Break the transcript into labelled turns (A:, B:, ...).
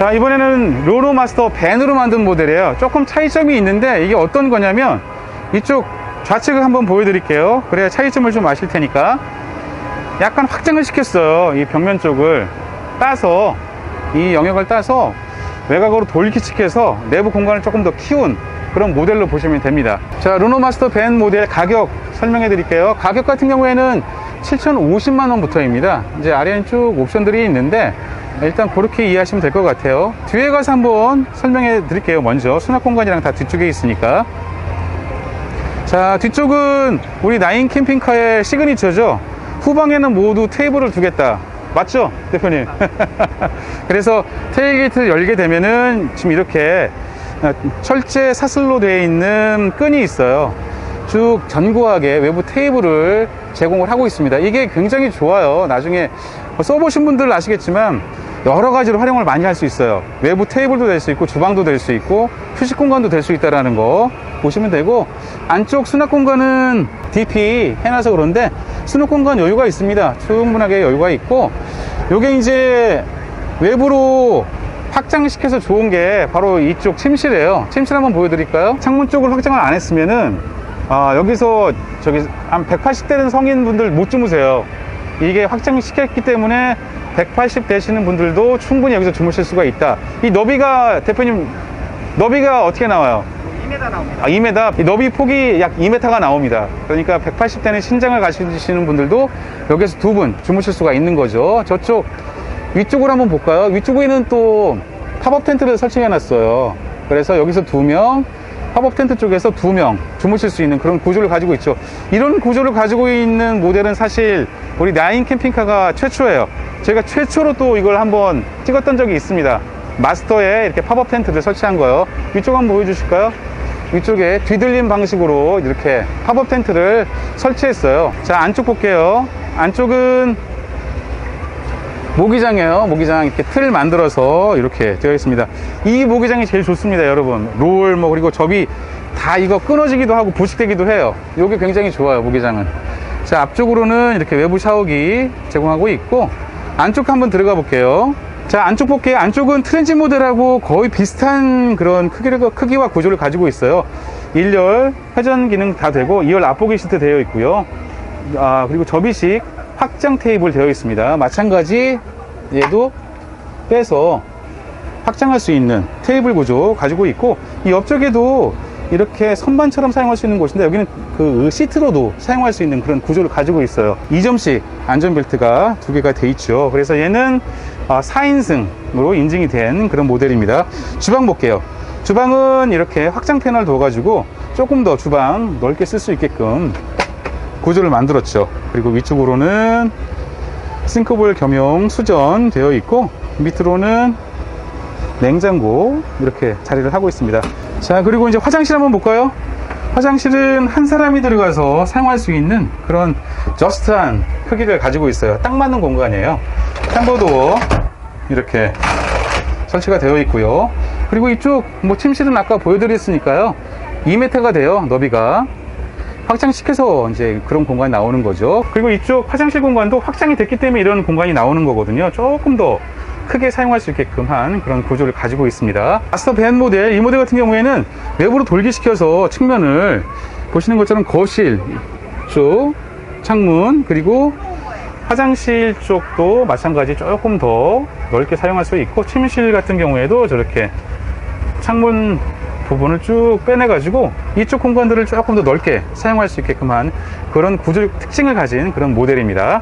A: 자 이번에는 로로 마스터 밴으로 만든 모델이에요. 조금 차이점이 있는데 이게 어떤 거냐면 이쪽 좌측을 한번 보여드릴게요. 그래야 차이점을 좀 아실 테니까. 약간 확장을 시켰어요 이 벽면 쪽을. 따서 이 영역을 따서 외곽으로 돌기축해서 내부 공간을 조금 더 키운 그런 모델로 보시면 됩니다. 자 루노마스터 밴 모델 가격 설명해 드릴게요. 가격 같은 경우에는 7,050만원부터입니다. 이제 아래는 쭉 옵션들이 있는데 일단 그렇게 이해하시면 될 것 같아요. 뒤에 가서 한번 설명해 드릴게요. 먼저 수납 공간이랑 다 뒤쪽에 있으니까. 자 뒤쪽은 우리 나인 캠핑카의 시그니처죠? 후방에는 모두 테이블을 두겠다. 맞죠 대표님? 그래서 테일게이트를 열게 되면은 지금 이렇게 철제 사슬로 되어 있는 끈이 있어요. 쭉 견고하게 외부 테이블을 제공을 하고 있습니다. 이게 굉장히 좋아요. 나중에 뭐 써보신 분들 아시겠지만 여러 가지로 활용을 많이 할 수 있어요. 외부 테이블도 될 수 있고 주방도 될 수 있고 휴식 공간도 될 수 있다라는 거 보시면 되고 안쪽 수납 공간은 DP 해놔서 그런데 수납 공간 여유가 있습니다. 충분하게 여유가 있고 요게 이제 외부로 확장시켜서 좋은 게 바로 이쪽 침실이에요. 침실 한번 보여드릴까요? 창문 쪽을 확장을 안 했으면은 아, 여기서 저기 한 180대 된 성인분들 못 주무세요 이게 확장시켰기 때문에 180 되시는 분들도 충분히 여기서 주무실 수가 있다. 이 너비가 대표님 너비가 어떻게 나와요?
B: 2m 나옵니다.
A: 아, 2m. 이 너비 폭이 약 2m가 나옵니다. 그러니까 180 되는 신장을 가지시는 분들도 여기서 두 분 주무실 수가 있는 거죠. 저쪽 위쪽으로 한번 볼까요? 위쪽에는 또 팝업 텐트를 설치해 놨어요. 그래서 여기서 두 명, 팝업 텐트 쪽에서 두 명 주무실 수 있는 그런 구조를 가지고 있죠. 이런 구조를 가지고 있는 모델은 사실 우리 나인 캠핑카가 최초예요. 제가 최초로 또 이걸 한번 찍었던 적이 있습니다. 마스터에 이렇게 팝업 텐트를 설치한 거예요. 위쪽 한번 보여주실까요? 위쪽에 뒤들림 방식으로 이렇게 팝업 텐트를 설치했어요. 자, 안쪽 볼게요. 안쪽은 모기장이에요. 모기장 이렇게 틀 만들어서 이렇게 되어 있습니다. 이 모기장이 제일 좋습니다, 여러분. 롤, 뭐, 그리고 접이 다 이거 끊어지기도 하고 부식되기도 해요. 이게 굉장히 좋아요, 모기장은. 자, 앞쪽으로는 이렇게 외부 샤워기 제공하고 있고, 안쪽 한번 들어가 볼게요. 자, 안쪽 볼게요. 안쪽은 트렌지 모델하고 거의 비슷한 그런 크기를, 크기와 구조를 가지고 있어요. 1열 회전 기능 다 되고, 2열 앞보기 시트 되어 있고요. 아, 그리고 접이식 확장 테이블 되어 있습니다. 마찬가지 얘도 빼서 확장할 수 있는 테이블 구조 가지고 있고 이 옆쪽에도 이렇게 선반처럼 사용할 수 있는 곳인데 여기는 그 시트로도 사용할 수 있는 그런 구조를 가지고 있어요. 2점씩 안전벨트가 두 개가 돼 있죠. 그래서 얘는 4인승으로 인증이 된 그런 모델입니다. 주방 볼게요. 주방은 이렇게 확장 패널 둬가지고 조금 더 주방 넓게 쓸 수 있게끔 구조를 만들었죠. 그리고 위쪽으로는 싱크볼 겸용 수전 되어 있고 밑으로는 냉장고 이렇게 자리를 하고 있습니다. 자, 그리고 이제 화장실 한번 볼까요? 화장실은 한 사람이 들어가서 사용할 수 있는 그런 저스트한 크기를 가지고 있어요. 딱 맞는 공간이에요. 탕보도 이렇게 설치가 되어 있고요. 그리고 이쪽 뭐 침실은 아까 보여드렸으니까요. 2m가 돼요. 너비가. 확장시켜서 이제 그런 공간이 나오는 거죠. 그리고 이쪽 화장실 공간도 확장이 됐기 때문에 이런 공간이 나오는 거거든요. 조금 더 크게 사용할 수 있게끔 한 그런 구조를 가지고 있습니다. 마스터 밴 모델, 이 모델 같은 경우에는 외부로 돌기시켜서 측면을 보시는 것처럼 거실 쪽, 창문, 그리고 화장실 쪽도 마찬가지 조금 더 넓게 사용할 수 있고, 침실 같은 경우에도 저렇게 창문 부분을 쭉 빼내가지고 이쪽 공간들을 조금 더 넓게 사용할 수 있게끔 한 그런 구조 특징을 가진 그런 모델입니다.